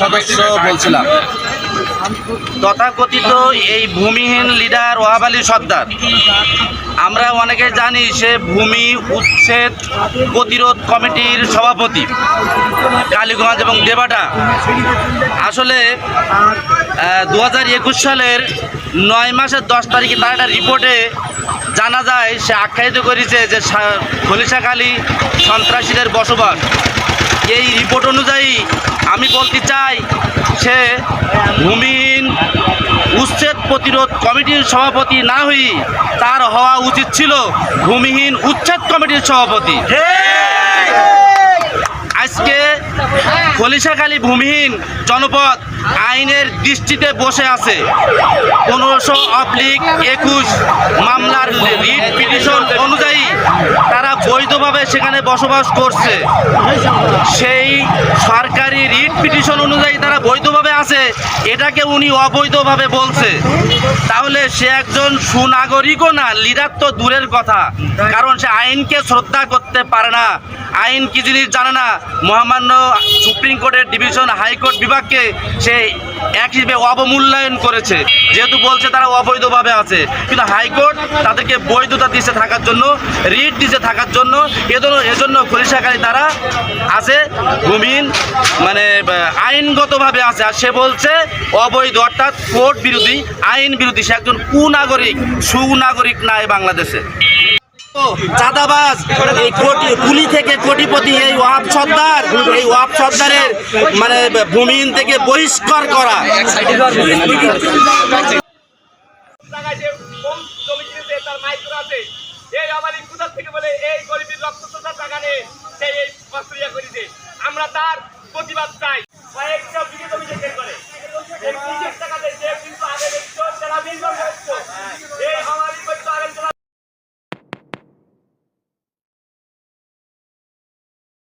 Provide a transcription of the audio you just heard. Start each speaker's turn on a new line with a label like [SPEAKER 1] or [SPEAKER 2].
[SPEAKER 1] সদস্য বলছিলাম। তথাকথিত এই ভূমিহীন লিডার ওয়াহাব আলী সর্দার, আমরা অনেকে জানি সে ভূমি উচ্ছেদ প্রতিরোধ কমিটির সভাপতি, কালীগঞ্জ এবং দেবাটা। আসলে দু হাজার একুশ সালের নয় মাসের দশ তারিখে তার একটা রিপোর্টে জানা যায়, সে আখ্যায়িত করেছে যে খলিশাখালী সন্ত্রাসীদের বসবাস। এই রিপোর্ট অনুযায়ী ভূমিহীন উচ্ছেদ প্রতিরোধ কমিটির সভাপতি না হই তার হওয়া উচিত ছিল ভূমিহীন উচ্ছেদ কমিটির সভাপতি। আজকে খলিশাখালী ভূমিহীন জনপদ আইনের দৃষ্টিতে বসে আছে। পনেরোশো অবলিক একুশ মামলার রিট পিটিশন অনুযায়ী তারা বৈধভাবে সেখানে বসবাস করছে। সেই সরকারি রিট পিটিশন অনুযায়ী তারা বৈধভাবে এটাকে উনি অবৈধভাবে বলছে। তাহলে সে একজন সুনাগরিকও না, লিডার তো দূরের কথা। কারণ সে আইনকে শ্রদ্ধা করতে পারে না। আইন কি জিনিস জানে না? মহামান্য সুপ্রিম কোর্টের ডিভিশন হাইকোর্ট বিভাগকে সে এক হিসেবে অবমূল্যায়ন করেছে। যেহেতু বলছে তারা অবৈধভাবে আছে। কিন্তু হাইকোর্ট তাদেরকে বৈধতা দিচ্ছে থাকার জন্য, রিট দিচ্ছে থাকার জন্য, এজন্য এজন্য খরিশাকারী তারা আছে ভূমিহীন মানে আইনগতভাবে আছে। আর সে বলছে, অবৈধ, অর্থাৎ কোর্ট বিরোধী, আইন বিরোধী। সে একজন কুনাগরিক, সুনাগরিক না এই বাংলাদেশে। চাঁদাবাজ, এই কোটি, কুলি থেকে কোটিপতি, এই ওয়াব সর্দার, এই ওয়াব সর্দারের মানে ভূমিহীন থেকে বহিষ্কার করা।
[SPEAKER 2] আমার তার প্রতিবাদ চাই।